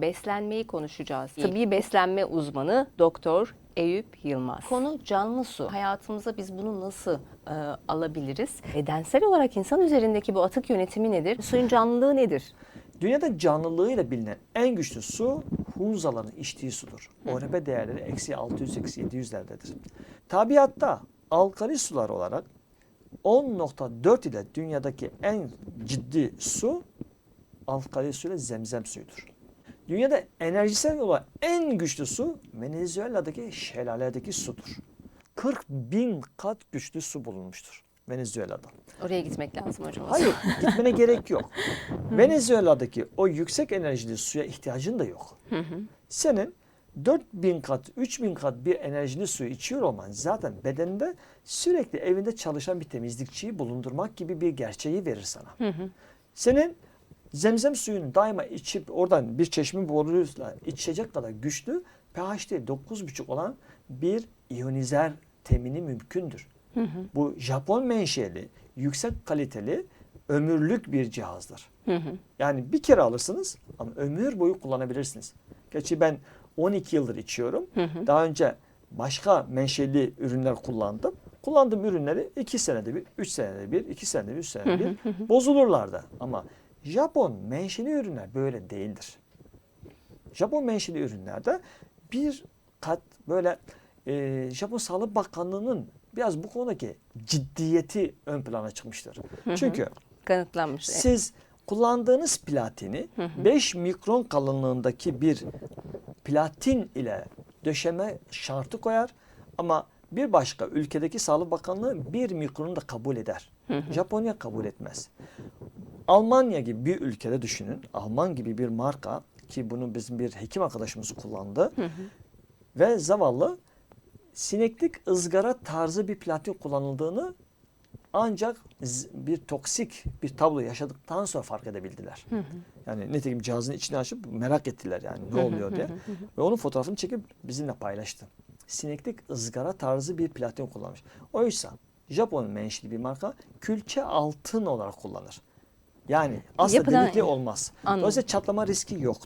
Beslenmeyi konuşacağız. Tıbbi beslenme uzmanı Doktor Eyüp Yılmaz. Konu canlı su. Hayatımıza biz bunu nasıl e, alabiliriz? Bedensel olarak insan üzerindeki bu atık yönetimi nedir? Suyun canlılığı nedir? Dünyada canlılığıyla bilinen en güçlü su Hunzaların içtiği sudur. ORP değerleri eksi 600 eksi 700'lerdedir. Tabiatta alkali sular olarak 10.4 ile dünyadaki en ciddi su alkali su ile zemzem suyudur. Dünyada enerjisel olarak en güçlü su Venezuela'daki şelaledeki sudur. 40 bin kat güçlü su bulunmuştur Venezuela'da. Oraya gitmek lazım hocam. Hayır, gitmene gerek yok. Venezuela'daki o yüksek enerjili suya ihtiyacın da yok. Senin 4000 kat, 3000 kat bir enerjili suyu içiyor olman zaten bedeninde sürekli evinde çalışan bir temizlikçiyi bulundurmak gibi bir gerçeği verir sana. Senin zemzem suyunu daima içip oradan bir çeşme boruyla içecek kadar güçlü pH değeri 9,5 olan bir iyonizer temini mümkündür. Bu Japon menşeli, yüksek kaliteli, ömürlük bir cihazdır. Yani bir kere alırsınız ama ömür boyu kullanabilirsiniz. Gerçi ben 12 yıldır içiyorum. Daha önce başka menşeli ürünler kullandım. Kullandığım ürünleri 2 senede bir, 3 senede bir, 2 senede bir, 3 senede bir bozulurlardı. Ama Japon menşeli ürünler böyle değildir. Japon menşeli ürünlerde bir kat böyle e, Japon Sağlık Bakanlığı'nın biraz bu konudaki ciddiyeti ön plana çıkmıştır. Çünkü Kanıtlanmış. siz kullandığınız platini 5 mikron kalınlığındaki bir platin ile döşeme şartı koyar ama bir başka ülkedeki Sağlık Bakanlığı 1 mikronu da kabul eder. Japonya kabul etmez. Almanya gibi bir ülkede düşünün. Alman gibi bir marka ki bunu bizim bir hekim arkadaşımız kullandı. Ve zavallı sineklik ızgara tarzı bir platin kullanıldığını ancak bir toksik bir tablo yaşadıktan sonra fark edebildiler. Yani nitekim cihazın içini açıp merak ettiler yani ne oluyor diye. Ve onun fotoğrafını çekip bizimle paylaştı. Sineklik ızgara tarzı bir platin kullanmış. Oysa Japon menşeli bir marka külçe altın olarak kullanır. Yani asla Yapılan- delikli olmaz. Anladım. Dolayısıyla çatlama riski yok.